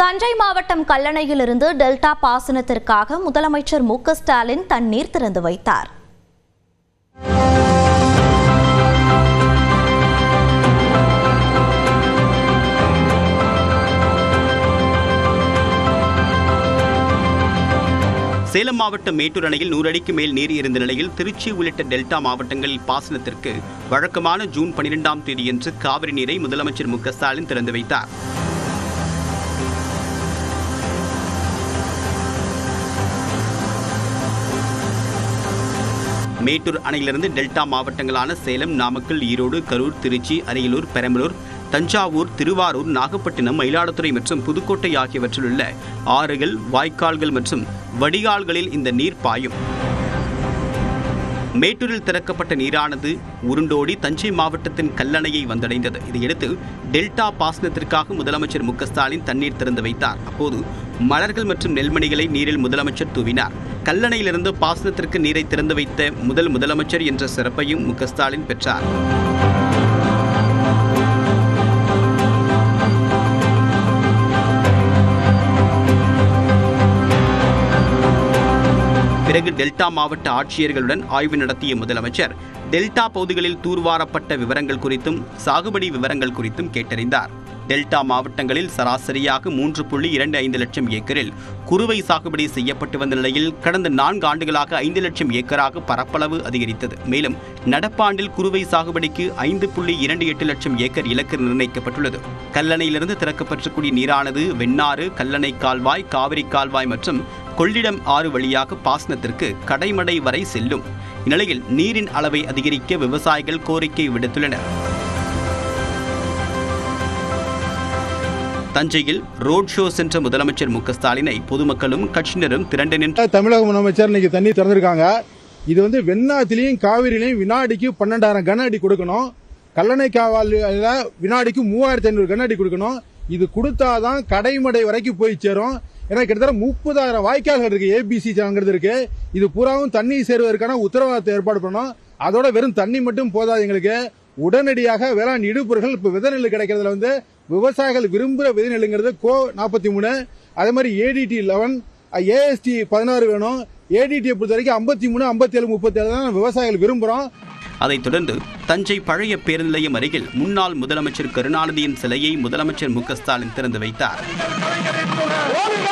தஞ்சை மாவட்டம் கல்லணையிலிருந்து டெல்டா பாசனத்திற்காக முதலமைச்சர் மு ஸ்டாலின் தண்ணீர் திறந்து வைத்தார். சேலம் மாவட்டம் மேட்டூர் அணையில் நூறு அடிக்கு மேல் நீர் இருந்த நிலையில் திருச்சி உள்ளிட்ட டெல்டா மாவட்டங்களில் பாசனத்திற்கு வழக்கமான ஜூன் பனிரெண்டாம் தேதியன்று காவிரி நீரை முதலமைச்சர் மு ஸ்டாலின் திறந்து வைத்தார். மேட்டூர் அணையிலிருந்து டெல்டா மாவட்டங்களான சேலம் நாமக்கல் ஈரோடு கரூர் திருச்சி அரியலூர் பெரம்பலூர் தஞ்சாவூர் திருவாரூர் நாகப்பட்டினம் மயிலாடுதுறை மற்றும் புதுக்கோட்டை ஆகியவற்றில் உள்ள ஆறுகள் வாய்க்கால்கள் மற்றும் வடிகால்களில் இந்த நீர் பாயும். மேட்டூரில் திறக்கப்பட்ட நீரானது உருண்டோடி தஞ்சை மாவட்டத்தின் கல்லணையை வந்தடைந்தது. இதையடுத்து டெல்டா பாசனத்திற்காக முதலமைச்சர் மு ஸ்டாலின் தண்ணீர் திறந்து வைத்தார். அப்போது மலர்கள் மற்றும் நெல்மணிகளை நீரில் முதலமைச்சர் தூவினார். கல்லணையிலிருந்து பாசனத்திற்கு நீரை திறந்து வைத்த முதல் முதலமைச்சர் என்ற சிறப்பையும் மு ஸ்டாலின் பெற்றார். பிறகு டெல்டா மாவட்ட ஆட்சியர்களுடன் ஆய்வு நடத்திய முதலமைச்சர் டெல்டா பகுதிகளில் தூர்வாரப்பட்ட விவரங்கள் குறித்தும் சாகுபடி விவரங்கள் குறித்தும் கேட்டறிந்தார். டெல்டா மாவட்டங்களில் சராசரியாக மூன்று புள்ளி இரண்டு ஐந்து லட்சம் ஏக்கரில் குறுவை சாகுபடி செய்யப்பட்டு வந்த நிலையில் கடந்த நான்கு ஆண்டுகளாக ஐந்து லட்சம் ஏக்கராக பரப்பளவு அதிகரித்தது. மேலும் நடப்பாண்டில் குறுவை சாகுபடிக்கு ஐந்து புள்ளி இரண்டு எட்டு லட்சம் ஏக்கர் இலக்கு நிர்ணயிக்கப்பட்டுள்ளது. கல்லணையிலிருந்து திறக்கப்பட்டக்கூடிய நீரானது வெண்ணாறு கல்லணை கால்வாய் காவிரி கால்வாய் மற்றும் கொள்ளிடம் ஆறு வழியாக பாசனத்திற்கு கடைமடை வரை செல்லும். இந்நிலையில் நீரின் அளவை அதிகரிக்க விவசாயிகள் கோரிக்கை விடுத்துள்ளனர். தஞ்சையில் ரோட் ஷோ சென்ற முதலமைச்சர் மு ஸ்டாலினை பொதுமக்களும் கட்சியினரும் திரண்டு நின்ற தமிழக முதலமைச்சர் இன்னைக்கு தண்ணி திறந்திருக்காங்க. இது வந்து வெண்ணாத்திலையும் காவிரிலையும் வினாடிக்கு பன்னெண்டாயிரம் கன அடி கொடுக்கணும். கல்லணை காவாலில் வினாடிக்கு மூவாயிரத்தி ஐநூறு கன அடி கொடுக்கணும். இது கொடுத்தாதான் கடைமடை வரைக்கும் போய் சேரும். ஏன்னா கிட்டத்தட்ட முப்பதாயிரம் வாய்க்கால்கள் இருக்கு ஏபிசி சாங்கிறது இருக்கு. இது பூராவும் தண்ணி சேருவதற்கான உத்தரவாதத்தை ஏற்பாடு பண்ணோம் அதோட வெறும் தண்ணி மட்டும் போதாது எங்களுக்கு. உடனடியாக வேளாண் இடுபொருட்கள் இப்போ விதை நெல் கிடைக்கிறதுல வந்து விவசாயிகள் விரும்புகிற விதை நெல்லுங்கிறது கோ நாற்பத்தி மூணு அதே மாதிரி ஏடிடி லெவன் ஏஎஸ்டி பதினாறு வேணும். ஏடிடியை பொறுத்த வரைக்கும் ஐம்பத்தி மூணு ஐம்பத்தேழு முப்பத்தேழு தான் விவசாயிகள் விரும்புகிறோம் அதைத் தொடர்ந்து தஞ்சை பழைய பேருந்து நிலையம் அருகில் முன்னாள் முதலமைச்சர் கருணாநிதியின் சிலையை முதலமைச்சர் மு க ஸ்டாலின் திறந்து வைத்தார். ஓடுங்க